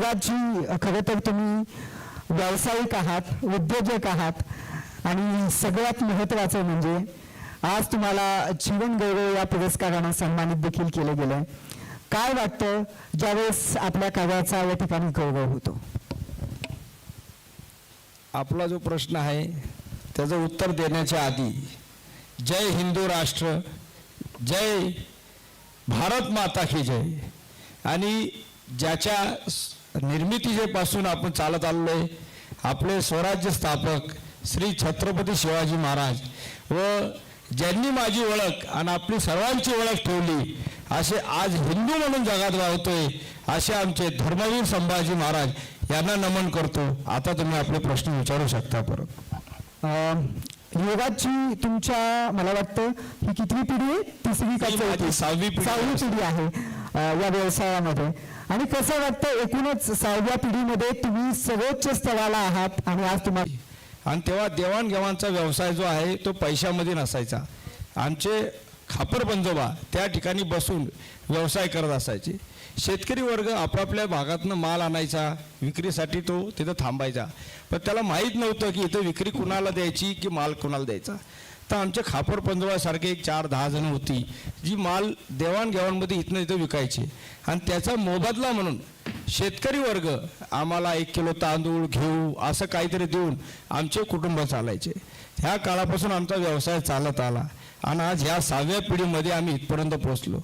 देवाजी खरं तर तुम्ही व्यावसायिक आहात उद्योजक आहात आणि सगळ्यात महत्त्वाचं म्हणजे आज तुम्हाला जीवन गौरव या पुरस्कारानं सन्मानित देखील केलं गेलं काय वाटतं? ज्यावेळेस आपल्या कार्याचा या ठिकाणी गौरव होतो. आपला जो प्रश्न आहे त्याचं उत्तर देण्याच्या आधी जय हिंदू राष्ट्र जय भारत माता की जय. आणि ज्याच्या निर्मितीपासून आपण चालत आलेलो आहे. आपले स्वराज्य स्थापक श्री छत्रपती शिवाजी महाराज व ज्यांनी माझी ओळख आणि आपली सर्वांची ओळख ठेवली असे आज हिंदू म्हणून जगात वावतोय असे आमचे धर्मवीर संभाजी महाराज यांना नमन करतो. आता तुम्ही आपले प्रश्न विचारू शकता परत. युगाची तुमच्या मला वाटतं ही कितवी पिढी आहे? तिसरी सहावी पिढी आहे. या व्यवसायामध्ये. आणि कसं वाटतं एकूणच सहाव्या पिढीमध्ये तुम्ही सर्वोच्च स्तराला आहात आणि आज तुम्हाला आणि तेव्हा देवाणघेवाणचा व्यवसाय जो आहे तो पैशामध्ये नसायचा. आमचे खापर बंजोबा त्या ठिकाणी बसून व्यवसाय करत असायचे. शेतकरी वर्ग आपापल्या भागातनं माल आणायचा विक्रीसाठी तो तिथं थांबायचा. पण त्याला माहीत नव्हतं की इथं विक्री कुणाला द्यायची की माल कुणाला द्यायचा. तर आमच्या खापर पंजोबासारखे एक चार दहा जण होती. जी माल देवाणघेवाणमध्ये इथनं इथं विकायची. आणि त्याचा मोबदला म्हणून शेतकरी वर्ग आम्हाला एक किलो तांदूळ घेऊ असं काहीतरी देऊन आमचे कुटुंब चालायचे. ह्या काळापासून आमचा व्यवसाय चालत आला. आणि आज ह्या सहाव्या पिढीमध्ये आम्ही इथपर्यंत पोहोचलो.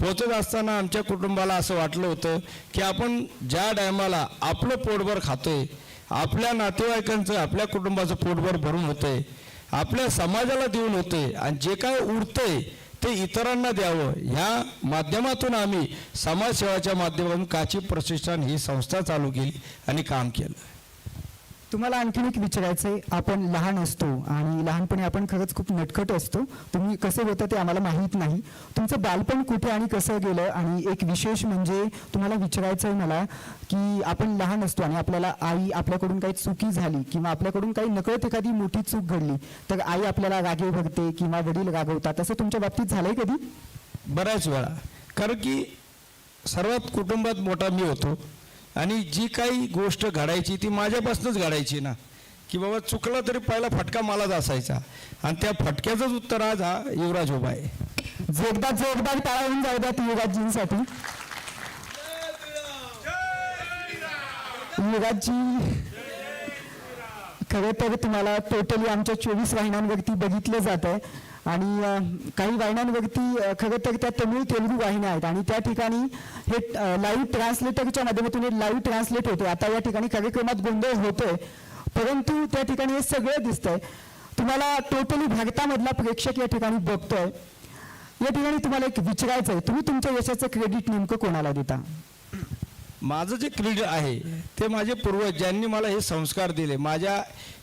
पोहोचत असताना आमच्या कुटुंबाला असं वाटलं होतं की आपण ज्या टायमाला आपलं पोटभर खातोय आपल्या नातेवाईकांचं आपल्या कुटुंबाचं पोटभर भरून होतंय आपल्या समाजाला देऊन होते आणि जे काय उरतंय ते इतरांना द्यावं. ह्या माध्यमातून आम्ही समाजसेवाच्या माध्यमातून काची प्रतिष्ठान ही संस्था चालू केली आणि काम केलं. तुम्हाला आणखीन एक विचारायचं आहे आपण लहान असतो आणि लहानपणी आपण खरंच खूप नटखट असतो. तुम्ही कसं होतं ते आम्हाला माहीत नाही. तुमचं बालपण कुठे आणि कसं गेलं? आणि एक विशेष म्हणजे तुम्हाला विचारायचं आहे मला की आपण लहान असतो आणि आपल्याला आई आपल्याकडून काही चुकी झाली किंवा आपल्याकडून काही नकळत एखादी मोठी चूक घडली तर आई आपल्याला रागे भरते किंवा वडील रागवतात. असं तुमच्या बाबतीत झालंय कधी? बऱ्याच वेळा. कारण की सर्वात कुटुंबात मोठा मी होतो. आणि जी काही गोष्ट घडायची ती माझ्यापासूनच घडायची ना. की बाबा चुकला तरी पहिला फटका मलाच असायचा. आणि त्या फटक्याचंच उत्तर आज हा युवराज उभा आहे. जोरदार जोरदार टाळा होऊन जाऊ द्या युवराजजींसाठी. युवराजजी खरं तर तुम्हाला टोटली आमच्या चोवीस वाहिन्यांवरती बघितलं जात आहे आणि काही वाहिन्यांवरती खरं तर त्या तमिळ तेलुगू वाहिन्या आहेत. आणि त्या ठिकाणी हे लाईव्ह ट्रान्सलेटरच्या माध्यमातून हे लाईव्ह ट्रान्सलेट होते आता या ठिकाणी कार्यक्रमात गोंधळ होतोय. परंतु त्या ठिकाणी हे सगळं दिसतंय. तुम्हाला टोटली भारतामधला प्रेक्षक या ठिकाणी बघतोय. या ठिकाणी तुम्हाला एक विचारायचं आहे तुम्ही तुमच्या यशाचं क्रेडिट नेमकं कोणाला देता? माझं जे क्रीड आहे ते माझे पूर्वज ज्यांनी मला हे संस्कार दिले माझ्या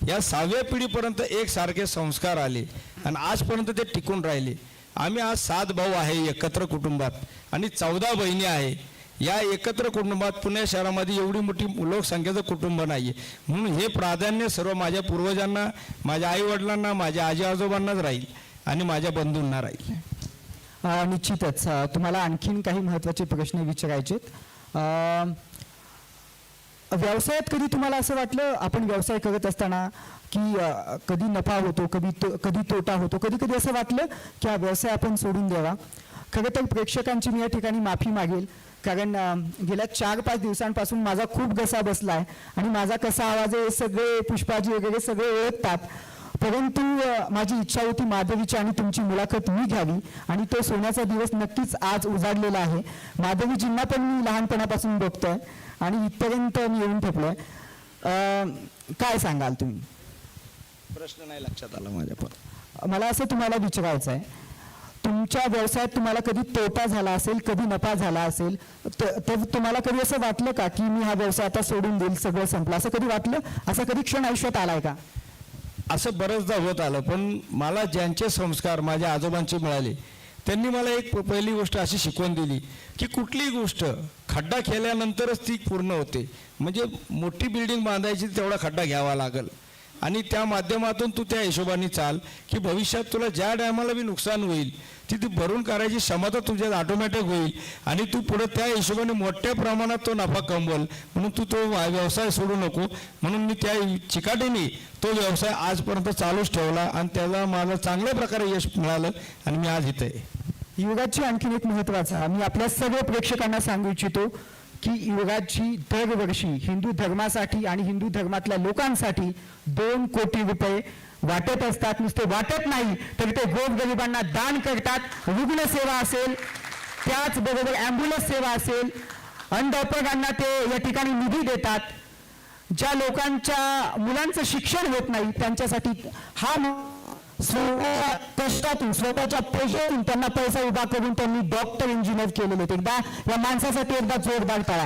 या सहाव्या पिढीपर्यंत एकसारखे संस्कार आले आणि आजपर्यंत ते टिकून राहिले. आम्ही आज सात भाऊ आहे एकत्र कुटुंबात आणि चौदा बहिणी आहे. या एकत्र कुटुंबात पुणे शहरामध्ये एवढी मोठी लोकसंख्येचं कुटुंब नाही आहे म्हणून हे प्राधान्य सर्व माझ्या पूर्वजांना माझ्या आईवडिलांना माझ्या आजी आजोबांनाच राहील आणि माझ्या बंधूंना राहील. निश्चितच. तुम्हाला आणखीन काही महत्त्वाचे प्रश्न विचारायचेत. व्यवसायात कधी तुम्हाला असं वाटलं आपण व्यवसाय करत असताना की कधी नफा होतो कधी तो कधी तोटा होतो कधी कधी असं वाटलं की हा व्यवसाय आपण सोडून द्यावा. खरं तर प्रेक्षकांची मी या ठिकाणी माफी मागेल. कारण गेल्या चार पाच दिवसांपासून माझा खूप घसा बसला आहे आणि माझा कसा आवाज आहे सगळे पुष्पाजी वगैरे सगळे ओळखतात. परंतु माझी इच्छा होती माधवीची आणि तुमची मुलाखत मी घ्यावी आणि तो सोन्याचा दिवस नक्कीच आज उजाडलेला आहे. माधवीजींना पण मी लहानपणापासून बघतोय आणि इथपर्यंत मी येऊन ठेपलोय. काय सांगाल तुम्ही? प्रश्न नाही लक्षात आला माझ्या पण. मला असं तुम्हाला विचारायचं आहे तुमच्या व्यवसायात तुम्हाला कधी तोटा झाला असेल कधी नफा झाला असेल तर तुम्हाला कधी असं वाटलं का की मी हा व्यवसाय आता सोडून देईल सगळं संपलं? असं कधी वाटलं? असा कधी क्षण आयुष्यात आलाय का? असं बरंचदा होत आलं पण मला ज्यांचे संस्कार माझ्या आजोबांचे मिळाले त्यांनी मला एक पहिली गोष्ट अशी शिकवण दिली की कुठलीही गोष्ट खड्डा केल्यानंतरच ती पूर्ण होते. म्हणजे मोठी बिल्डिंग बांधायची तेवढा खड्डा घ्यावा लागेल. आणि त्या माध्यमातून तू त्या हिशोबाने चाल की भविष्यात तुला ज्या टायमाला बी नुकसान होईल ती ती भरून करायची क्षमता तुझ्यात ऑटोमॅटिक होईल. आणि तू पुढे त्या हिशोबाने मोठ्या प्रमाणात तो नफा कमवल. म्हणून तू तो व्यवसाय सोडू नको. म्हणून मी त्या चिकाटीने तो व्यवसाय आजपर्यंत चालूच ठेवला आणि त्याला मला चांगल्या प्रकारे यश मिळालं आणि मी आज इथे आहे. युगाची आणखीन एक महत्त्वाचा मी आपल्या सगळ्या प्रेक्षकांना सांगू इच्छितो की युगाची दरवर्षी हिंदू धर्मासाठी आणि हिंदू धर्मातल्या लोकांसाठी दोन कोटी रुपये वाटत असतात. नुसते वाटत नाही तर ते गोरगरिबांना दान करतात. रुग्ण सेवा असेल त्याचबरोबर ॲम्ब्युलन्स सेवा असेल अंधपगांना ते या ठिकाणी निधी देतात. ज्या लोकांच्या मुलांचं शिक्षण होत नाही त्यांच्यासाठी हा कष्टातून स्वतःच्या पैशातून त्यांना पैसा उभा करून त्यांनी डॉक्टर इंजिनियर केलेले आहेत. एकदा या माणसासाठी एकदा जोरदार टाळा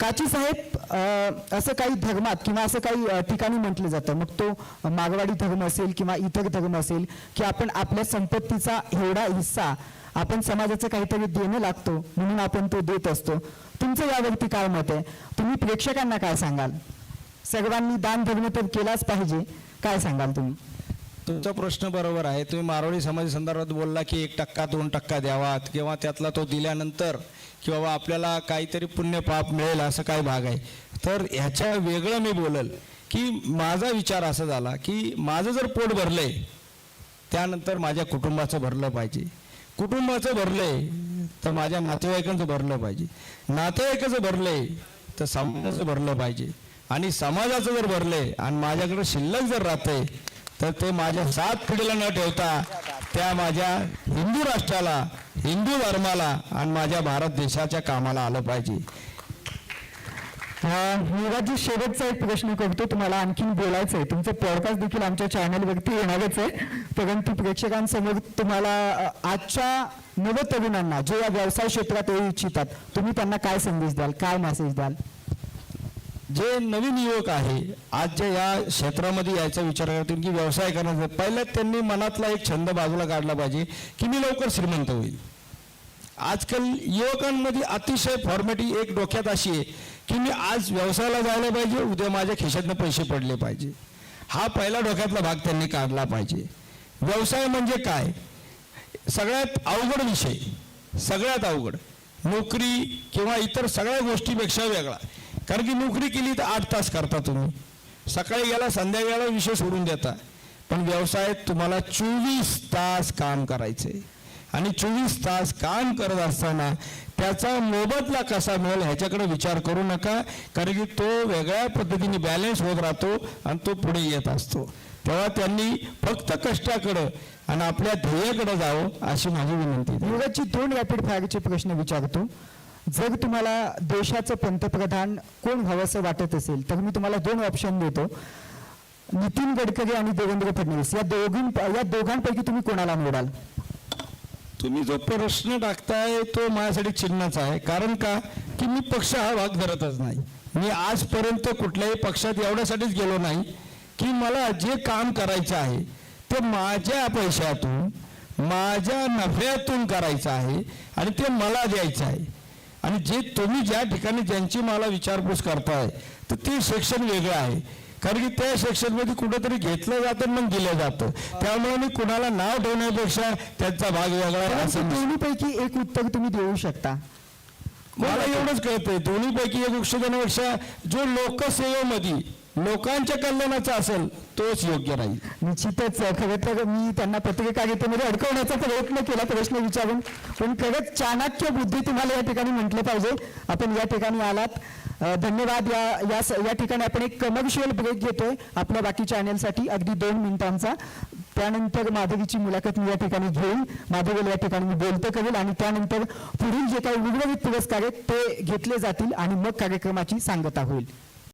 काची साहेब असं काही धर्मात किंवा असं काही ठिकाणी म्हटलं जातं. मग तो मागवाडी धर्म असेल किंवा इतर धर्म असेल की आपण आपल्या संपत्तीचा एवढा हिस्सा आपण समाजाचं काहीतरी देणं लागतो म्हणून आपण तो देत असतो. तुमचं यावरती काय मत आहे? तुम्ही प्रेक्षकांना काय सांगाल? सर्वांनी दान धर्म तर केलाच पाहिजे. काय सांगाल तुम्ही? तुमचा प्रश्न बरोबर आहे. तुम्ही मारवाडी समाजासंदर्भात बोलला की एक टक्का दोन टक्का द्यावा किंवा त्यातला तो दिल्यानंतर की बाबा आपल्याला काहीतरी पुण्य पाप मिळेल असं काय भाग आहे. तर ह्याच्या वेगळं मी बोलल की माझा विचार असा झाला की माझं जर पोट भरलंय त्यानंतर माझ्या कुटुंबाचं भरलं पाहिजे. कुटुंबाचं भरलंय तर माझ्या नातेवाईकांचं भरलं पाहिजे. नातेवाईकाचं भरलंय तर समाजाचं भरलं पाहिजे. आणि समाजाचं जर भरलंय आणि माझ्याकडे शिल्लक जर राहते तर ते माझ्या सात पिढीला न ठेवता त्या माझ्या हिंदू राष्ट्राला हिंदू धर्माला आणि माझ्या भारत देशाच्या कामाला आलं पाहिजे. युगाजी शेवटचा एक प्रश्न करतो तुम्हाला. आणखीन बोलायचं आहे. तुमचं पॉडकास्ट देखील आमच्या चॅनलवरती येणारच आहे. परंतु प्रेक्षकांसमोर तुम्हाला आजच्या नवतरुणांना जे या व्यवसाय क्षेत्रात येऊ इच्छितात तुम्ही त्यांना काय संदेश द्याल? काय मेसेज द्याल? जे नवीन युवक आहे आज जे या क्षेत्रामध्ये यायचा विचार करतील की व्यवसाय करण्याचा पहिल्या त्यांनी मनातला एक छंद बाजूला काढला पाहिजे की मी लवकर श्रीमंत होईल. आजकाल युवकांमध्ये अतिशय फॉर्मॅटी एक डोक्यात अशी आहे की मी आज व्यवसायाला जायला पाहिजे उद्या माझ्या खिशातनं पैसे पडले पाहिजे. हा पहिला डोक्यातला भाग त्यांनी काढला पाहिजे. व्यवसाय म्हणजे काय? सगळ्यात अवघड विषय सगळ्यात अवघड. नोकरी किंवा इतर सगळ्या गोष्टीपेक्षा वेगळा. कारण की नोकरी केली तर आठ तास करता तुम्ही. सकाळी गेला संध्याकाळला विषय सोडून देता. पण व्यवसायात तुम्हाला चोवीस तास काम करायचे आणि चोवीस तास काम करत असताना त्याचा मोबदला कसा मिळेल ह्याच्याकडे विचार करू नका. कारण की तो वेगळ्या पद्धतीने बॅलन्स होत राहतो आणि तो पुढे येत असतो. तेव्हा त्यांनी फक्त कष्टाकडं आणि आपल्या ध्येयाकडे जावं अशी माझी विनंती योगाची दोन रॅपिड फायरचे प्रश्न विचारतो. जर तुम्हाला देशाचं पंतप्रधान कोण व्हावंसं वाटत असेल तर मी तुम्हाला दोन ऑप्शन देतो. नितीन गडकरी आणि देवेंद्र फडणवीस. या दोघी या दोघांपैकी तुम्ही कोणाला निवडाल? तुम्ही जो प्रश्न टाकताय तो माझ्यासाठी चिन्हच आहे. कारण का? की मी पक्ष हा भाग धरतच नाही. मी आजपर्यंत कुठल्याही पक्षात एवढ्यासाठीच गेलो नाही की मला जे काम करायचं आहे ते माझ्या पैशातून माझ्या नफ्यातून करायचं आहे आणि ते मला द्यायचं आहे. आणि जे तुम्ही ज्या ठिकाणी ज्यांची मला विचारपूस करताय तर ते सेक्शन वेगळं आहे. कारण की त्या सेक्शनमध्ये कुठंतरी घेतलं जातं मग दिलं जातं. त्यामुळे मी कुणाला नाव ठेवण्यापेक्षा त्यांचा भाग वेगळा आहे असं दोन्हीपैकी एक उत्तर तुम्ही देऊ शकता. मला एवढंच कळतंय. दोन्हीपैकी एक देण्यापेक्षा जो लोकसेवेमध्ये लोकांच्या कल्याणाचा असेल तोच योग्य राहील. निश्चितच खरं तर मी त्यांना पत्रकारितेमध्ये अडकवण्याचा प्रयत्न केला प्रश्न विचारून. पण खरंच चाणक्य बुद्धी तुम्हाला या ठिकाणी म्हटलं पाहिजे. आपण या ठिकाणी आलात. धन्यवाद. या या स- या ठिकाणी आपण एक कमर्शियल ब्रेक घेतोय. आपल्या बाकी चॅनेलसाठी अगदी दोन मिनिटांचा. त्यानंतर माधवीची मुलाखत मी या ठिकाणी घेईन माधवीला या ठिकाणी मी बोलतं करेल. आणि त्यानंतर पुढील जे काही उर्वरित पुरस्कार आहेत ते घेतले जातील आणि मग कार्यक्रमाची सांगता होईल.